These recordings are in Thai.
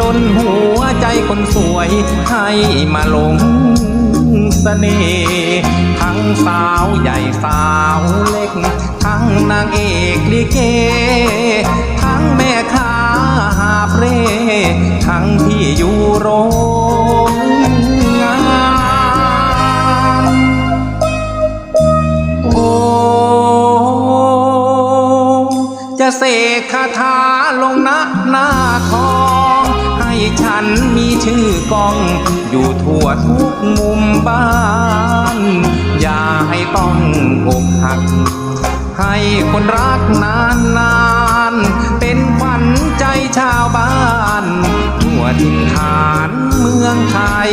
ดนหัวใจคนสวยให้มาหลงเสน่ห์ทั้งสาวใหญ่สาวเล็ก ทั้งนางเอกลิเก ทั้งแม่ค้าหาบเร่ทั้งที่อยู่โรงงานโอ้จะเสกคาถาลงณหน้าทอง ฉันมีชื่อกอง อยู่ทั่วทุกมุมบ้าน อย่าให้ต้องอกหัก ให้คนรักนานนานเป็นขวัญใจชาวบ้าน ทั่วถิ่นฐานเมืองไทย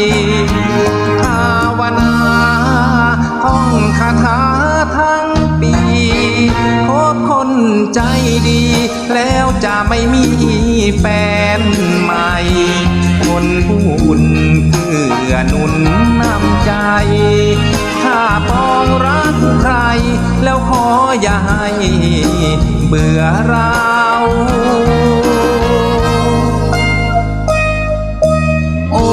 ภาวนาท่องคาถาทั้งปีพบคนใจดี แล้วจะไม่มีแฟน คนบุญเพื่อหนุนนำใจ ถ้าปองรักใคร แล้วขออย่าให้เบื่อเราโอ้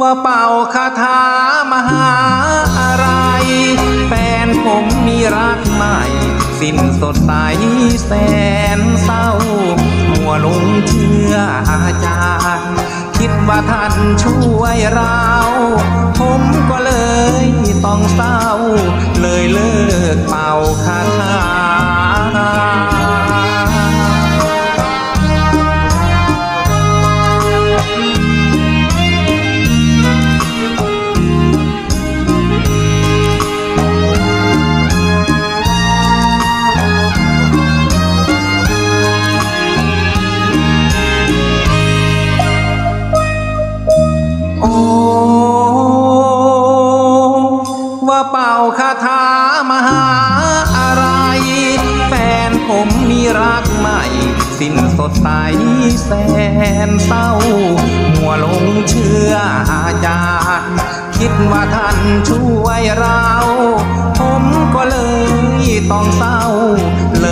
ว่าเป่าคาถามหาอะไร แฟนผมมีรักใหม่ สิ้นสดใสแสนเศร้า มัวลงเชื่ออาจารย์ คิดว่าท่านช่วยเรา ผมก็เลยต้องเศร้า เลยเลิก เป่าคาถามหาอะไร แฟนผมมีรักใหม่ สิ้นสดใสแสนเศร้า มัวลงเชื่ออาจารย์ คิดว่าท่านช่วยเรา ผมก็เลยต้องเศร้าเลย